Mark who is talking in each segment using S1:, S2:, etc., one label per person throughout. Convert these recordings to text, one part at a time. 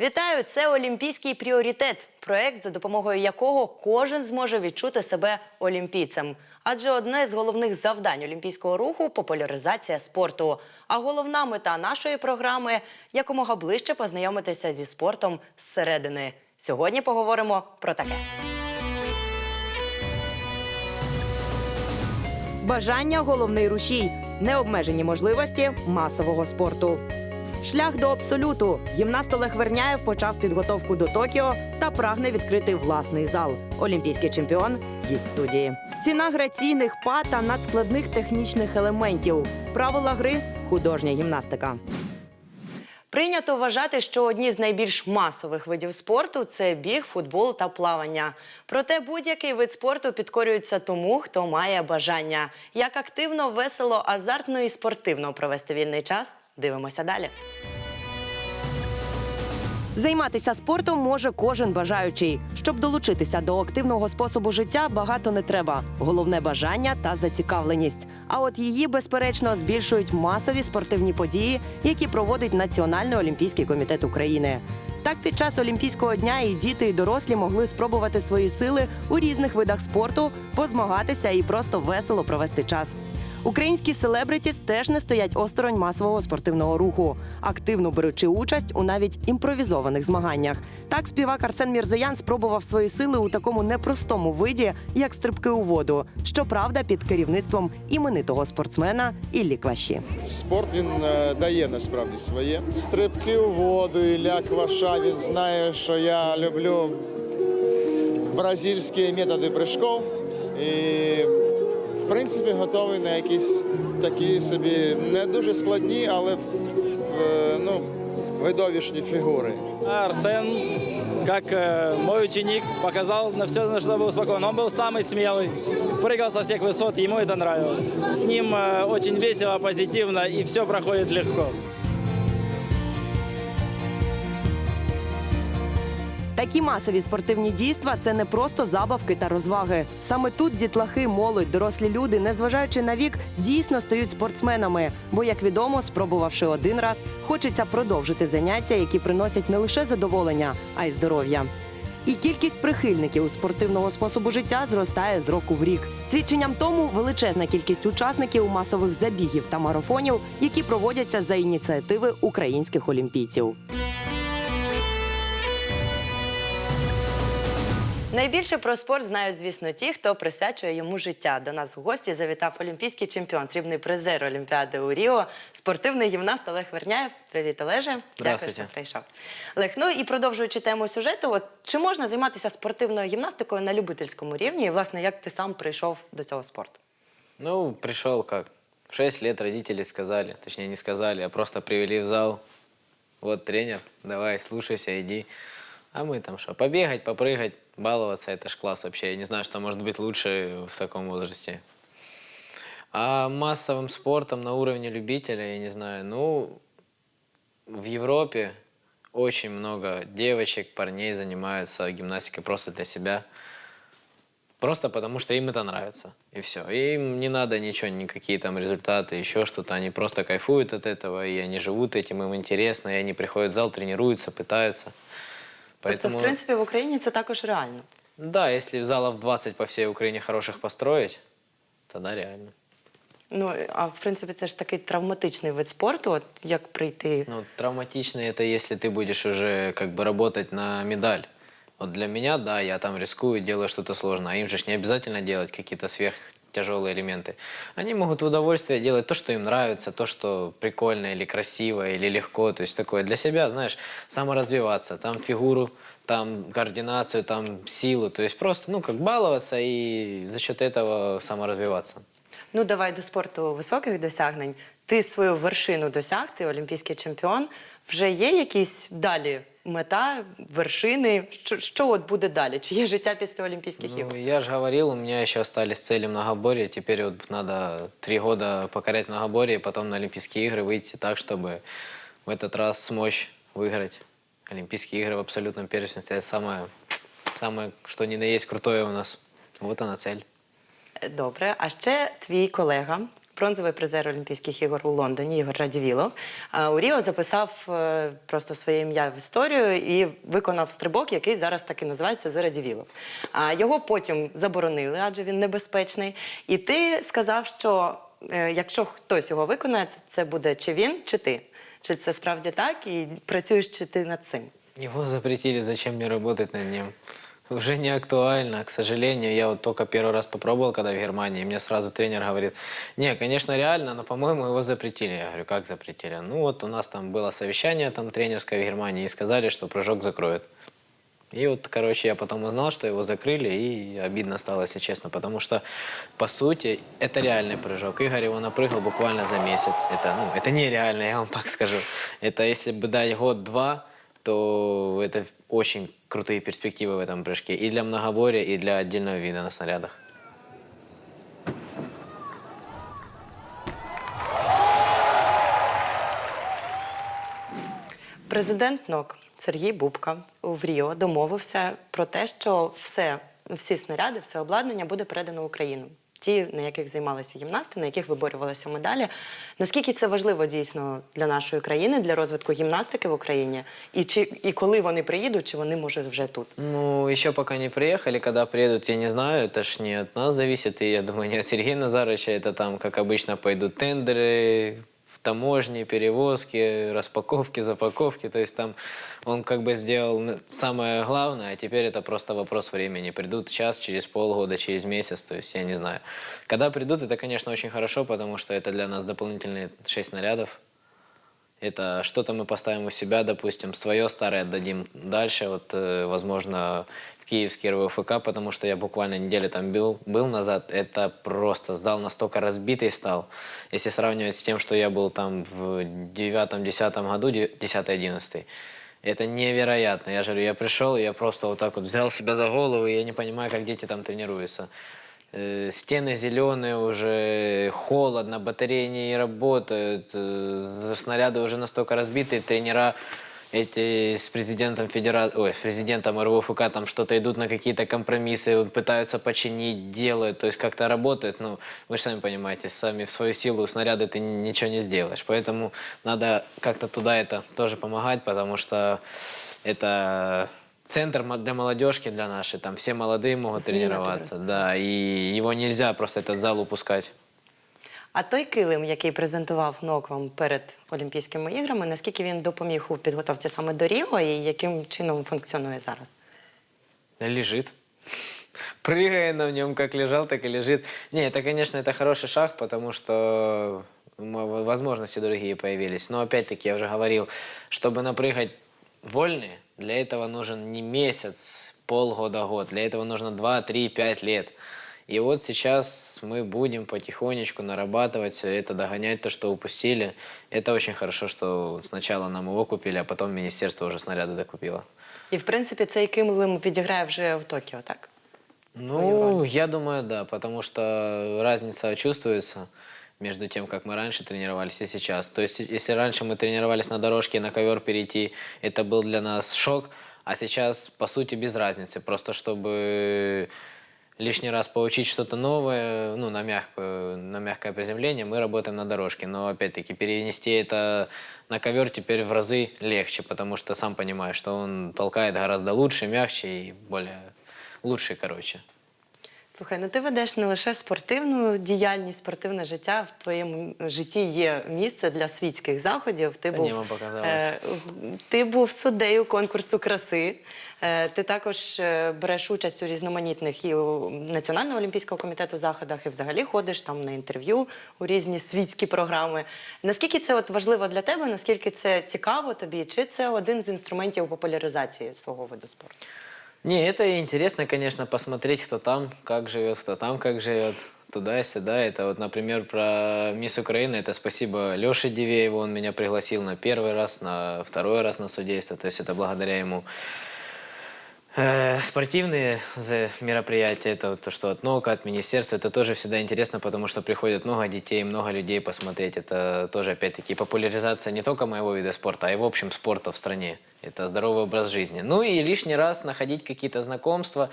S1: Вітаю! Це Олімпійський пріоритет, проект, за допомогою якого кожен зможе відчути себе олімпійцем. Адже одне з головних завдань олімпійського руху популяризація спорту. А головна мета нашої програми якомога ближче познайомитися зі спортом зсередини. Сьогодні поговоримо про таке. Бажання головний рушій, необмежені можливості масового спорту. Шлях до абсолюту. Гімнаст Олег Верняєв почав підготовку до Токіо та прагне відкрити власний зал. Олімпійський чемпіон є студії. Ціна граційних па та надскладних технічних елементів. Правила гри художня гімнастика. Прийнято вважати, що одні з найбільш масових видів спорту це біг, футбол та плавання. Проте будь-який вид спорту підкорюється тому, хто має бажання. Як активно, весело, азартно і спортивно провести вільний час. Дивимося далі. Займатися спортом може кожен бажаючий. Щоб долучитися до активного способу життя, багато не треба. Головне бажання та зацікавленість. А от її, безперечно, збільшують масові спортивні події, які проводить Національний олімпійський комітет України. Так, під час Олімпійського дня і діти, і дорослі могли спробувати свої сили у різних видах спорту, позмагатися і просто весело провести час. Українські селебритіс теж не стоять осторонь масового спортивного руху, активно беручи участь у навіть імпровізованих змаганнях. Так, співак Арсен Мірзоян спробував свої сили у такому непростому виді, як стрибки у воду. Щоправда, під керівництвом іменитого спортсмена Іллі Кваші.
S2: Спорт він е, дає насправді своє. Стрибки у воду, Ілля Кваша, він знає, що я люблю бразильські методи прыжков. І в принципі готовий на якісь такі собі не дуже складні, але е, ну, видовищні фігури.
S3: Арсен, как э, мой ученик, показал на все, на что был спокоен. Он был самый смелый, прыгал со всех высот, ему это нравилось. С ним э, очень весело, позитивно, и все проходит легко.
S1: Такі масові спортивні дійства це не просто забавки та розваги. Саме тут дітлахи, молодь, дорослі люди, незважаючи на вік, дійсно стають спортсменами. Бо, як відомо, спробувавши один раз, хочеться продовжити заняття, які приносять не лише задоволення, а й здоров'я. І кількість прихильників у спортивного способу життя зростає з року в рік. Свідченням тому величезна кількість учасників масових забігів та марафонів, які проводяться за ініціативи українських олімпійців. Найбільше про спорт знають, звісно, ті, хто присвячує йому життя. До нас в гості завітав олімпійський чемпіон, срібний призер Олімпіади у Ріо, спортивний гімнаст Олег Верняєв. Привіт, Олеже. Дякую, що прийшов. Олег, ну і продовжуючи тему сюжету, от чи можна займатися спортивною гімнастикою на любительському рівні? І, власне, як ти сам прийшов до цього спорту?
S4: Ну, пришел как? В 6 лет родители сказали, точнее не сказали, а просто привели в зал. Вот тренер, давай, слушайся, иди. А мы там что, побегать, попрыгать, баловаться, это ж класс вообще. Я не знаю, что может быть лучше в таком возрасте. А массовым спортом на уровне любителя, я не знаю, ну, в Европе очень много девочек, парней занимаются гимнастикой просто для себя. Просто потому, что им это нравится. И все. Им не надо ничего, никакие там результаты, еще что-то. Они просто кайфуют от этого, и они живут этим, им интересно, и они приходят в зал, тренируются, пытаются.
S1: Тобто, в принципі, в Україні це також реально.
S4: да, если залов 20 по всей Украине хороших построить, тогда реально.
S1: Ну а в принципі, це ж такий травматичний вид спорту. От як прийти
S4: Ну, травматично это если ты будешь уже как бы работать на медаль. Вот для меня, да, я там рискую, делаю что-то сложное. А им же ж не обязательно делать какие-то сверхтяжелые элементы. Они могут в удовольствие делать то, что им нравится, то, что прикольно или красиво, или легко. То есть такое для себя, знаешь, саморазвиваться. Там фигуру, там координацию, там силу. То есть просто, ну, как баловаться и за счет этого саморазвиваться.
S1: Ну, давай до спорту високих досягнень. Ти свою вершину досяг, ти олімпійський чемпіон. Вже є якісь далі мета, вершини? Що, що от буде далі? Чи є життя після Олімпійських
S4: Ну,
S1: ігор?
S4: я же говорил, у меня еще остались цели многоборья. Теперь вот надо три года покорять многоборье, потом на Олимпийские игры выйти так, чтобы в этот раз смочь выиграть Олимпийские игры в абсолютном первенстве. Это самое, самое, что ни на есть крутое у нас. Вот она цель.
S1: Добре. А ще твій колега
S5: бронзовий призер Олімпійських ігор у Лондоні Ігор Радівілов. У Ріо записав е, просто своє ім'я в історію і виконав стрибок, який зараз так і називається Зарадівілов. А його потім заборонили, адже він небезпечний. І ти сказав, що е, якщо хтось його виконає, це, буде чи він, чи ти. Чи це справді так? І працюєш чи ти над цим?
S4: Его запретили, зачем мне работать над ним? Уже не актуально, к сожалению. Я вот только первый раз попробовал, когда в Германии, и мне сразу тренер говорит, не, конечно, реально, но, по-моему, его запретили. Я говорю, как запретили? Ну вот у нас там было совещание там тренерское в Германии, и сказали, что прыжок закроют. И вот, короче, я потом узнал, что его закрыли, и обидно стало, если честно, потому что, по сути, это реальный прыжок. Игорь его напрыгал буквально за месяц. Это, ну, это нереально, я вам так скажу. Это если бы дать год-два, то это очень крутые перспективы в этом прыжке. И для многоборья, и для отдельного вида на снарядах.
S5: Президент НОК Сергій Бубка в Ріо домовився про те, що все, всі снаряди, все обладнання буде передано в Україну. Ті, на яких займалися гімнасти, на яких виборювалися медалі. Наскільки це важливо дійсно для нашої країни, для розвитку гімнастики в Україні? І чи і коли вони приїдуть, чи вони може вже тут?
S4: Ну, еще пока не приехали. Когда приедут, я не знаю. Это ж не от нас зависит. И я думаю, не от Сергея Назаровича. Это там, как обычно, пойдут тендеры, таможни, перевозки, распаковки, запаковки. То есть там он как бы сделал н- самое главное, а теперь это просто вопрос времени. Придут час, через полгода, через месяц, то есть я не знаю. Когда придут, это, конечно, очень хорошо, потому что это для нас дополнительные шесть снарядов. Это что-то мы поставим у себя, допустим, свое старое отдадим дальше, вот, э, возможно, в Киевский РВФК, потому что я буквально неделю там был, был назад, это просто зал настолько разбитый стал, если сравнивать с тем, что я был там в девятом-десятом году, 10-11, это невероятно. Я же говорю, я пришел, я просто вот так вот взял себя за голову, и я не понимаю, как дети там тренируются. Э, Стены зеленые уже, холодно, батареи не работают, э, снаряды уже настолько разбиты, тренера эти с президентом федерации, ой, с президентом РВФК там что-то идут на какие-то компромиссы, вот пытаются починить, делают, то есть как-то работают. Ну, вы же сами понимаете, сами в свою силу снаряды ты ничего не сделаешь. Поэтому надо как-то туда это тоже помогать, потому что это центр мо- для молодежки, для нашей. Там все молодые могут
S5: Зміна
S4: тренироваться.
S5: підростає.
S4: Да, и его нельзя просто этот зал упускать.
S5: А той килим, який презентував НОК вам перед Олімпійськими іграми, наскільки він допоміг у підготовці саме до Ріо і яким чином функціонує зараз?
S4: Лежит. Прыгая на нем, как лежал, так и лежит. Не, это, конечно, это хороший шаг, потому что м, возможности другие появились. Но опять-таки, я уже говорил, чтобы напрыгать вольные, для этого нужен не месяц, полгода, год. Для этого нужно 2, 3, 5 лет. И вот сейчас мы будем потихонечку нарабатывать все это, догонять то, что упустили. Это очень хорошо, что сначала нам его купили, а потом министерство уже снаряды докупило.
S5: І в принципі цей килим відіграє вже в Токіо, так? свою
S4: Ну,
S5: роль.
S4: я думаю, да, потому что разница чувствуется Между тем, как мы раньше тренировались и сейчас. То есть, если раньше мы тренировались на дорожке, на ковер перейти, это был для нас шок, а сейчас, по сути, без разницы. Просто чтобы лишний раз получить что-то новое, ну, на, мягкую, на мягкое приземление, мы работаем на дорожке. Но, опять-таки, перенести это на ковер теперь в разы легче, потому что сам понимаешь, что он толкает гораздо лучше, мягче и более лучший, короче.
S5: Слухай, ну ти ведеш не лише спортивну діяльність, спортивне життя. В твоєму житті є місце для світських заходів. Ти
S4: Та
S5: був
S4: ні,
S5: е, ти був суддею конкурсу краси. Е, ти також е, береш участь у різноманітних і у Національного олімпійського комітету заходах, і взагалі ходиш там на інтерв'ю у різні світські програми. Наскільки це от важливо для тебе? Наскільки це цікаво тобі? Чи це один з інструментів популяризації свого виду спорту?
S4: Не, это интересно, конечно, посмотреть, кто там, как живет, кто там, как живет, туда и сюда. Это вот, например, про Мисс Украины, это спасибо Леше Дивееву, он меня пригласил на первый раз, на второй раз на судейство, то есть это благодаря ему. Э, Спортивные мероприятия, это то, что от НОКа, от министерства, это тоже всегда интересно, потому что приходит много детей, много людей посмотреть. Это тоже, опять-таки, популяризация не только моего вида спорта, а и в общем спорта в стране. Это здоровый образ жизни. Ну и лишний раз находить какие-то знакомства,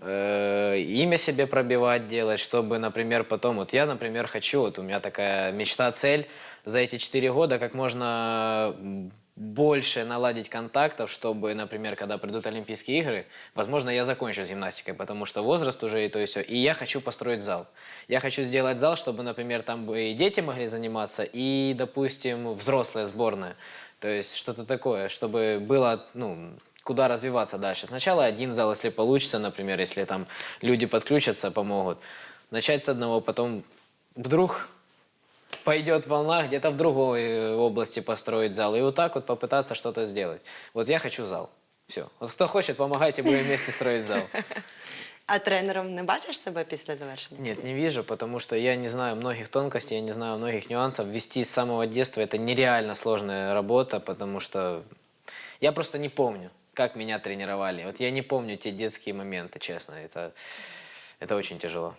S4: э, имя себе пробивать делать, чтобы, например, потом, вот я, например, хочу, вот у меня такая мечта, цель за эти 4 года как можно больше наладить контактов, чтобы, например, когда придут Олимпийские игры, возможно, я закончу с гимнастикой, потому что возраст уже и то и все. И я хочу построить зал. Я хочу сделать зал, чтобы, например, там бы и дети могли заниматься, и, допустим, взрослая сборная. То есть что-то такое, чтобы было, ну, куда развиваться дальше. Сначала один зал, если получится, например, если там люди подключатся, помогут. Начать с одного, потом вдруг пойдет волна где-то в другой э, области построить зал. И вот так вот попытаться что-то сделать. Вот я хочу зал. Все. Вот кто хочет, помогайте, будем вместе строить зал.
S5: А тренером не бачиш себе після завершення?
S4: Нет, не вижу, потому что я не знаю многих тонкостей, я не знаю многих нюансов. Вести с самого детства это нереально сложная работа, потому что я просто не помню, как меня тренировали. Вот я не помню те детские моменты, честно. Это, это очень тяжело.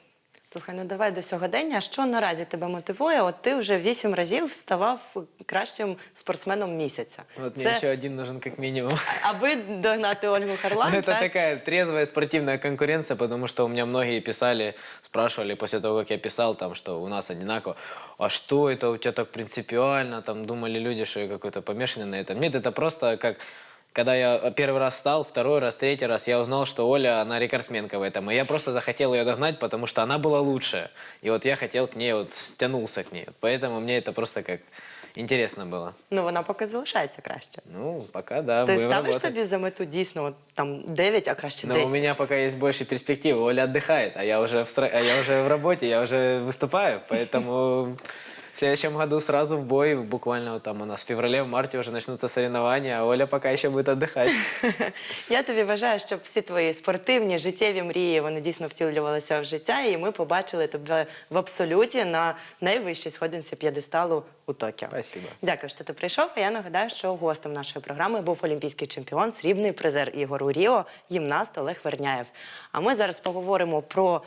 S5: Слухай, ну давай до сьогодення. Що наразі тебе мотивує? От ти вже вісім разів ставав кращим спортсменом місяця.
S4: Вот мне еще один нужен как минимум.
S5: Аби догнати Ольгу Харлан,
S4: Это
S5: так?
S4: такая трезвая спортивная конкуренция, потому что у меня многие писали, спрашивали после того, как я писал, там, что у нас одинаково, а что это у тебя так принципиально, там думали люди, что я какой-то помешанный на этом. Нет, это просто как когда я первый раз стал, второй раз, третий раз, я узнал, что Оля, она рекордсменка в этом. И я просто захотел ее догнать, потому что она была лучшая. И вот я хотел к ней, вот стянулся к ней. Поэтому мне это просто как интересно было.
S5: Ну вона поки залишається краще.
S4: Ну, пока да,
S5: Ти
S4: будем
S5: ставиш
S4: работать.
S5: собі за мету дійсно от, там 9, а краще
S4: Но
S5: 10?
S4: у меня пока есть больше перспективы. Оля отдыхает, а я уже в, стро- а я уже в работе, я уже выступаю. Поэтому в следующем году сразу в бой. Буквально там у нас в феврале, в марте уже начнутся соревнования, а Оля пока еще будет отдыхать.
S5: Я тобі бажаю, щоб всі твої спортивні, життєві мрії вони дійсно втілювалися в життя, і ми побачили тебе в абсолюті на найвищій сходинці п'єдесталу у Токіо.
S4: Спасибо.
S5: Дякую, що ти прийшов. А я нагадаю, що гостем нашої програми був олімпійський чемпіон, срібний призер Ігор у Ріо, гімнаст Олег Верняєв. А ми зараз поговоримо про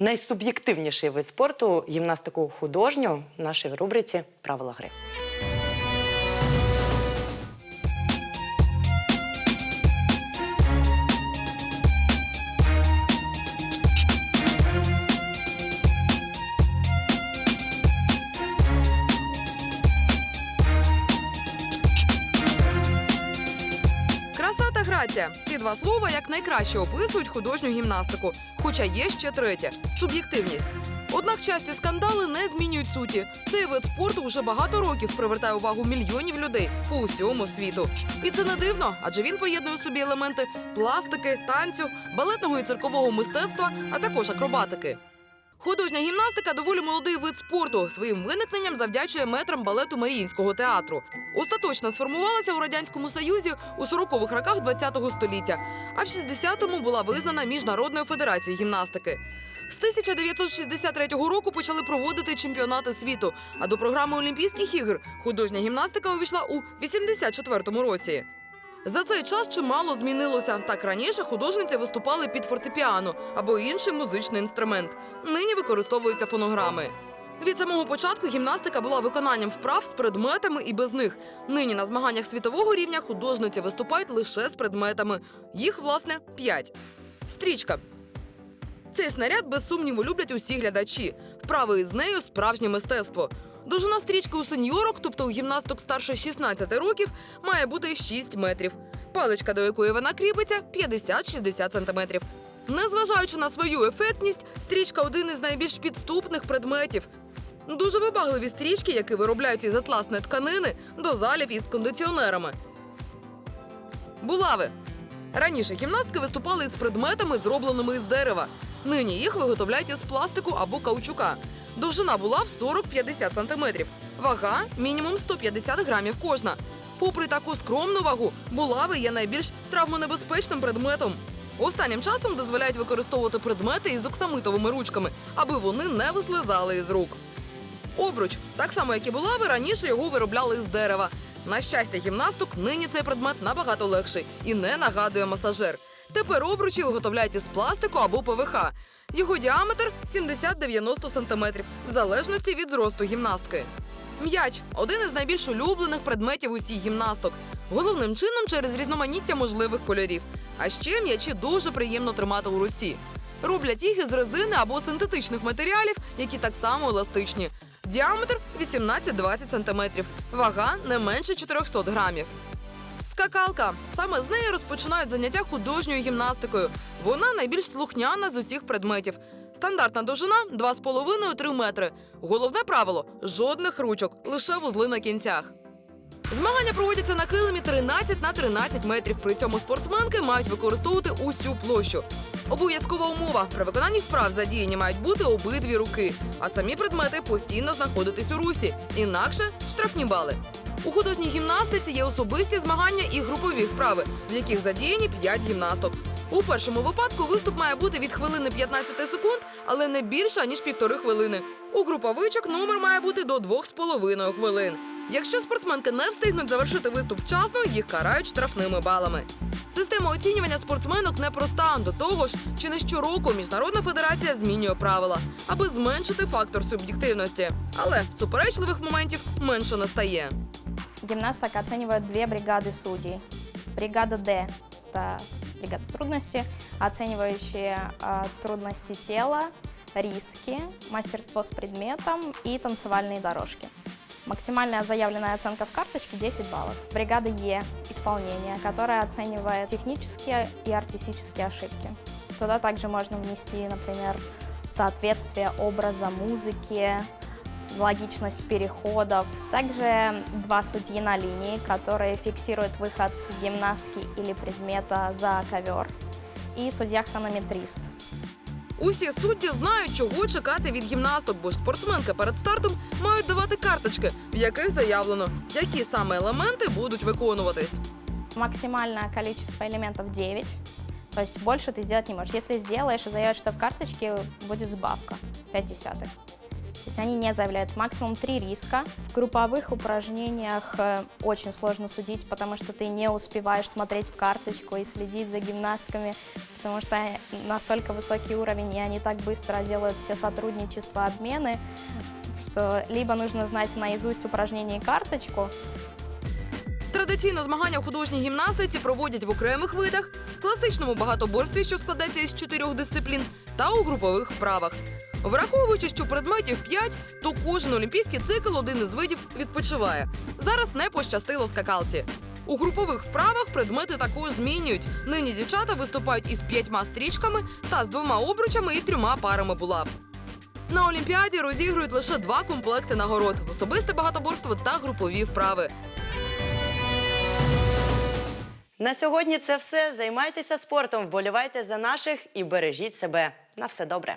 S5: найсуб'єктивніший вид спорту гімнастику художню в нашій рубриці Правила гри.
S6: Краса ці два слова як найкраще описують художню гімнастику. Хоча є ще третє суб'єктивність. Однак часті скандали не змінюють суті. Цей вид спорту вже багато років привертає увагу мільйонів людей по усьому світу. І це не дивно, адже він поєднує в собі елементи пластики, танцю, балетного і циркового мистецтва, а також акробатики. Художня гімнастика доволі молодий вид спорту. Своїм виникненням завдячує метрам балету Маріїнського театру. Остаточно сформувалася у радянському союзі у 40-х роках ХХ століття, а в 60-му була визнана міжнародною федерацією гімнастики. З 1963 року почали проводити чемпіонати світу. А до програми Олімпійських ігор художня гімнастика увійшла у 84-му році. За цей час чимало змінилося. Так раніше художниці виступали під фортепіано або інший музичний інструмент. Нині використовуються фонограми. Від самого початку гімнастика була виконанням вправ з предметами і без них. Нині на змаганнях світового рівня художниці виступають лише з предметами. Їх, власне, п'ять. Стрічка. Цей снаряд без сумніву люблять усі глядачі. Вправи із нею справжнє мистецтво. Довжина стрічки у сеньорок, тобто у гімнасток старше 16 років, має бути 6 метрів. Паличка, до якої вона кріпиться, 50-60 сантиметрів. Незважаючи на свою ефектність, стрічка один із найбільш підступних предметів. Дуже вибагливі стрічки, які виробляють із атласної тканини, до залів із кондиціонерами. Булави. Раніше гімнастки виступали із предметами, зробленими із дерева. Нині їх виготовляють із пластику або каучука. Довжина булав 40-50 сантиметрів. Вага мінімум 150 грамів кожна. Попри таку скромну вагу, булави є найбільш травмонебезпечним предметом. Останнім часом дозволяють використовувати предмети із оксамитовими ручками, аби вони не вислизали із рук. Обруч, так само як і булави, раніше його виробляли з дерева. На щастя, гімнасток нині цей предмет набагато легший і не нагадує масажер. Тепер обручі виготовляють із пластику або ПВХ. Його діаметр 70-90 см, в залежності від зросту гімнастки. М'яч один із найбільш улюблених предметів усіх гімнасток. Головним чином через різноманіття можливих кольорів. А ще м'ячі дуже приємно тримати у руці. Роблять їх із резини або синтетичних матеріалів, які так само еластичні. Діаметр 18-20 см, вага не менше 400 грамів. Скакалка. Саме з неї розпочинають заняття художньою гімнастикою. Вона найбільш слухняна з усіх предметів. Стандартна довжина 2,5-3 метри. Головне правило жодних ручок, лише вузли на кінцях. Змагання проводяться на килимі 13 на 13 метрів. При цьому спортсменки мають використовувати усю площу. Обов'язкова умова при виконанні вправ задіяні мають бути обидві руки, а самі предмети постійно знаходитись у русі. Інакше штрафні бали. У художній гімнастиці є особисті змагання і групові вправи, в яких задіяні 5 гімнасток. У першому випадку виступ має бути від хвилини 15 секунд, але не більше ніж півтори хвилини. У груповичок номер має бути до 2,5 хвилин. Якщо спортсменки не встигнуть завершити виступ вчасно, їх карають штрафними балами. Система оцінювання спортсменок непроста. До того ж, чи не щороку міжнародна федерація змінює правила, аби зменшити фактор суб'єктивності. Але суперечливих моментів менше не стає.
S7: Гимнасток оценивают две бригады судей. Бригада D – это бригада трудности, оценивающие а, трудности тела, риски, мастерство с предметом и танцевальные дорожки. Максимальная заявленная оценка в карточке 10 баллов. Бригада Е – исполнение, которая оценивает технические и артистические ошибки. Туда также можно внести, например, соответствие образа музыки, логичность переходов. Также два судьи на линии, которые фиксируют выход гимнастки или предмета за ковер. И судья-хронометрист.
S6: Усі судді знають, чого чекати від гімнасток, бо ж спортсменки перед стартом мають давати карточки, в яких заявлено, які саме елементи будуть виконуватись.
S7: Максимальное количество элементов 9. То есть больше ты сделать не можешь. Если сделаешь и заявишь это в карточке, будет сбавка 5 десятых. То есть они не заявляют максимум 3 риска. В групповых упражнениях э, очень сложно судить, потому что ты не успеваешь смотреть в карточку и следить за гимнастками, потому что настолько высокий уровень, и они так быстро делают все сотрудничества, обмены, что либо нужно знать наизусть упражнение и карточку,
S6: Традиційно змагання у художній гімнастиці проводять в окремих видах, класичному багатоборстві, що складається із чотирьох дисциплін, та у групових вправах. Враховуючи, що предметів 5, то кожен олімпійський цикл один із видів відпочиває. Зараз не пощастило скакалці. У групових вправах предмети також змінюють. Нині дівчата виступають із п'ятьма стрічками та з двома обручами і трьома парами булав. На Олімпіаді розігрують лише два комплекти нагород: особисте багатоборство та групові вправи.
S5: На сьогодні це все. Займайтеся спортом, вболівайте за наших і бережіть себе. На все добре.